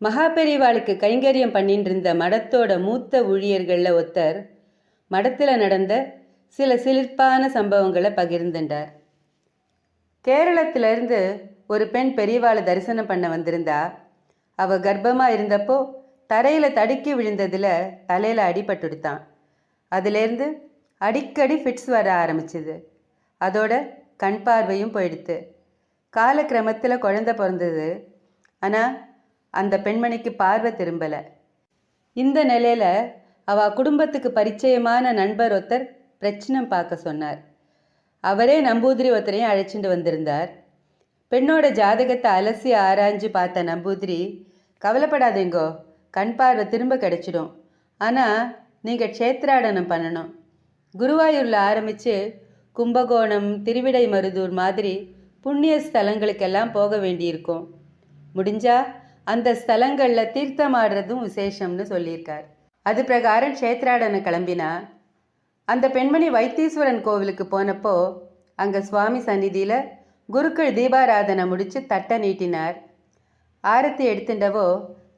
மகாபெரிவாளுக்கு கைங்கரியம் பண்ணிட்டு இருந்த மடத்தோட மூத்த ஊழியர்களில் ஒருத்தர் மடத்தில் நடந்த சில சிலிர்ப்பான சம்பவங்களை பகிர்ந்துட்டார் கேரளத்திலிருந்து ஒரு பெண் பெரியவாளை தரிசனம் பண்ண வந்திருந்தா அவ கர்ப்பமாக இருந்தப்போ தரையில் தடுக்கி விழுந்ததில் தலையில் அடிபட்டுடுத்தான். அதிலேருந்து அடிக்கடி ஃபிட்ஸ் வர ஆரம்பிச்சுது. அதோட கண் பார்வையும் போயிடுத்து. காலக்கிரமத்தில் குழந்த பிறந்தது. ஆனால் அந்த பெண்மணிக்கு பார்வை திரும்பலை. இந்த நிலையில் அவ குடும்பத்துக்கு பரிச்சயமான நண்பர் ஒருத்தர் பிரச்சனை பார்க்க சொன்னார். அவரே நம்பூதிரி ஒருத்தரையும் அழைச்சிட்டு வந்திருந்தார். பெண்ணோட ஜாதகத்தை அலசி ஆராய்ஞ்சு பார்த்த நம்பூதிரி கவலைப்படாதீங்கோ கண் பார்வை திரும்ப கிடைச்சிடும். ஆனால் நீங்கள் க்ஷேத்ராடனம் பண்ணணும். குருவாயூரில் ஆரம்பித்து கும்பகோணம் திருவிடை மருதூர் மாதிரி புண்ணிய ஸ்தலங்களுக்கெல்லாம் போக வேண்டியிருக்கும். முடிஞ்சா அந்த ஸ்தலங்களில் தீர்த்தமாடுறதும் விசேஷம்னு சொல்லியிருக்கார். அது பிரகாரம் க்ஷேத்ராடனை கிளம்பினா அந்த பெண்மணி வைத்தீஸ்வரன் கோவிலுக்கு போனப்போ அங்கே சுவாமி சந்நிதியில் குருக்கள் தீபாராதனை முடித்து தட்டை நீட்டினார். ஆரத்தி எடுத்துட்டவோ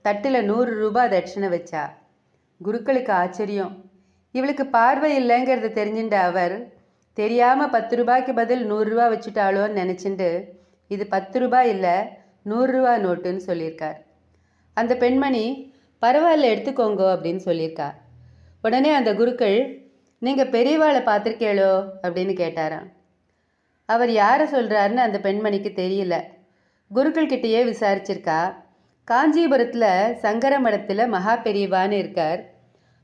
தட்டில் நூறு ரூபாய் தட்சிணை வச்சா. குருக்களுக்கு ஆச்சரியம். இவளுக்கு பார்வை இல்லைங்கிறத தெரிஞ்சுட்ட அவர் தெரியாமல் பத்து ரூபாய்க்கு பதில் நூறுரூவா வச்சுட்டாளோன்னு நினச்சிண்டு இது பத்து ரூபாய் இல்லை நூறுரூவா நோட்டுன்னு சொல்லியிருக்கார். அந்த பெண்மணி பரவாயில்ல எடுத்துக்கோங்கோ அப்படின்னு சொல்லியிருக்கா. உடனே அந்த குருக்கள் நீங்கள் பெரியவாளை பார்த்துருக்கேளோ அப்படின்னு கேட்டாராம். அவர் யாரை சொல்கிறாருன்னு அந்த பெண்மணிக்கு தெரியல. குருக்கள் கிட்டேயே விசாரிச்சிருக்கா. காஞ்சிபுரத்தில் சங்கர மடத்தில் மகா பெரியவான்னு இருக்கார்.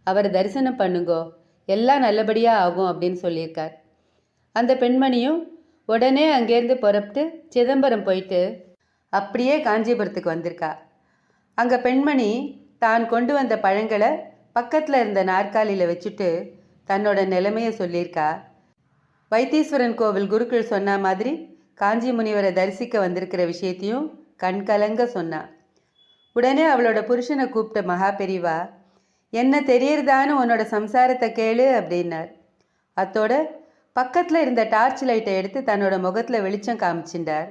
அவரை தரிசனம் பண்ணுங்கோ. எல்லாம் நல்லபடியாக ஆகும் அப்படின்னு சொல்லியிருக்கார். அந்த பெண்மணியும் உடனே அங்கேருந்து புறப்பட்டு சிதம்பரம் போயிட்டு அப்படியே காஞ்சிபுரத்துக்கு வந்திருக்கா. அங்கே பெண்மணி தான் கொண்டு வந்த பழங்களை பக்கத்தில் இருந்த நாற்காலியில் வச்சுட்டு தன்னோட நிலைமையை சொல்லியிருக்கா. வைத்தீஸ்வரன் கோவில் குருக்கள் சொன்ன மாதிரி காஞ்சி முனிவரை தரிசிக்க வந்திருக்கிற விஷயத்தையும் கண்கலங்க சொன்னான் உடனே அவளோட புருஷனை கூப்பிட்ட மகா பெரிவா என்ன தெரியறதான்னு உன்னோட சம்சாரத்தை கேளு அப்படின்னார். அத்தோட பக்கத்தில் இருந்த டார்ச் லைட்டை எடுத்து தன்னோட முகத்தில் வெளிச்சம் காமிச்சின்றார்.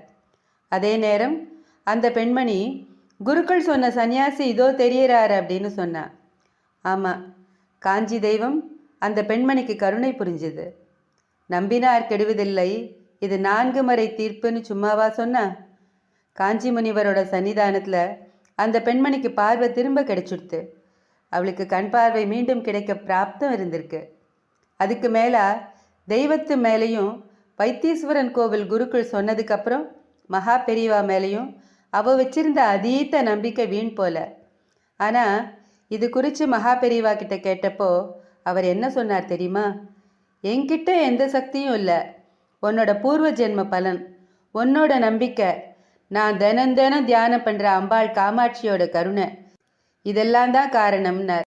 அதே நேரம் அந்த பெண்மணி குருக்கள் சொன்ன சன்னியாசி இதோ தெரியறார் அப்படின்னு சொன்னா. ஆமாம் காஞ்சி தெய்வம் அந்த பெண்மணிக்கு கருணை புரிஞ்சுது. நம்பினார் கெடுவதில்லை இது நான்கு முறை தீர்ப்புன்னு சும்மாவா சொன்னா? காஞ்சி முனிவரோட சன்னிதானத்தில் அந்த பெண்மணிக்கு பார்வை திரும்ப கிடைச்சுடுத்து. அவளுக்கு கண் பார்வை மீண்டும் கிடைக்க பிராப்தம் இருந்திருக்கு. அதுக்கு மேலே தெய்வத்து மேலேயும் வைத்தீஸ்வரன் கோவில் குருக்கள் சொன்னதுக்கப்புறம் மகா பெரியவா மேலேயும் அவ வச்சிருந்த அதீத்த நம்பிக்கை வீண் போல. ஆனால் இது குறித்து மகா பெரியவா கிட்ட கேட்டப்போ அவர் என்ன சொன்னார் தெரியுமா? என்கிட்ட எந்த சக்தியும் இல்லை. உன்னோட பூர்வ ஜென்ம பலன் உன்னோட நம்பிக்கை. நான் தினம் தினம் தியானம் பண்ணுற அம்பாள் காமாட்சியோட கருணை. இதெல்லாம் தான் காரணம்னார்.